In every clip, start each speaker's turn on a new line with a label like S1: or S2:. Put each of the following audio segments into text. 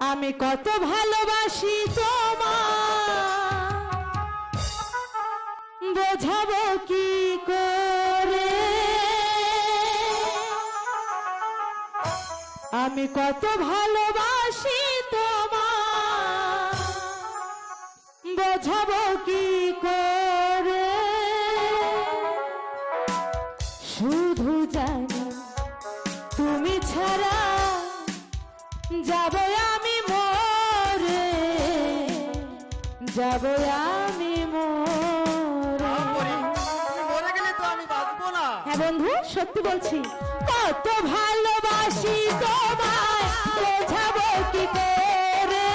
S1: আমি কত ভালোবাসি তোমা বোঝাবো কি করে? আমি কত ভালোবাসি তোমার বোঝাবো কি করে? শুধু জানি তুমি ছাড়া যাব যাব আমি মরে
S2: গেলে তো আমি বাঁচবো না।
S1: হ্যাঁ বন্ধু সত্যি বলছি। কত ভালোবাসি তোমায় বোঝাবো কি করে?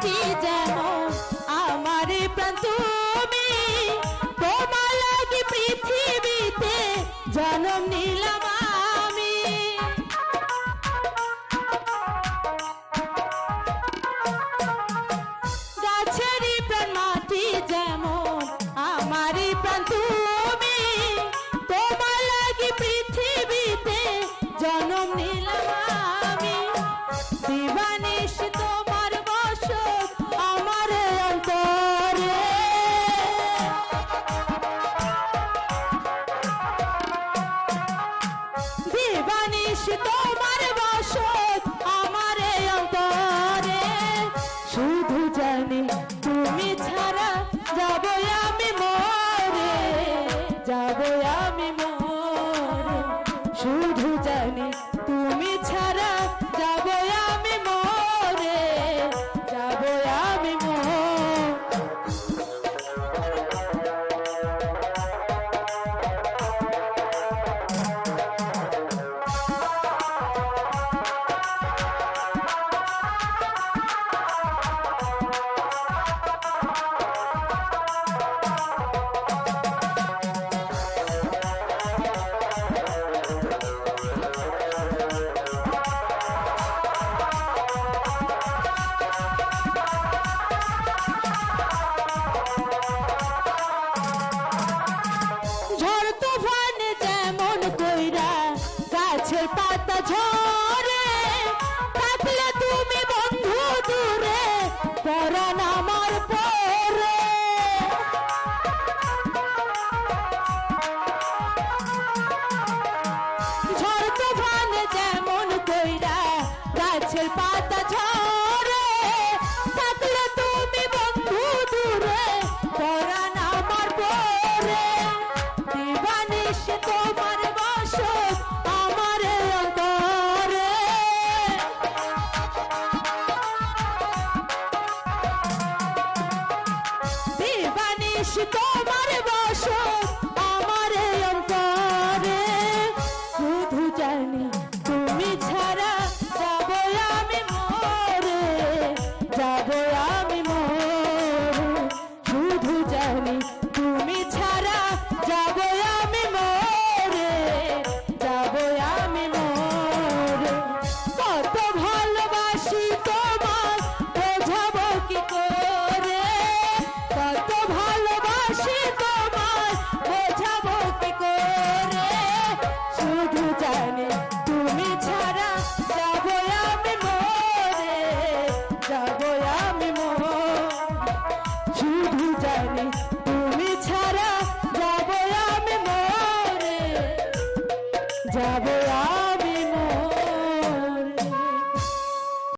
S1: আছি যেমন দূষিত she told my যাবে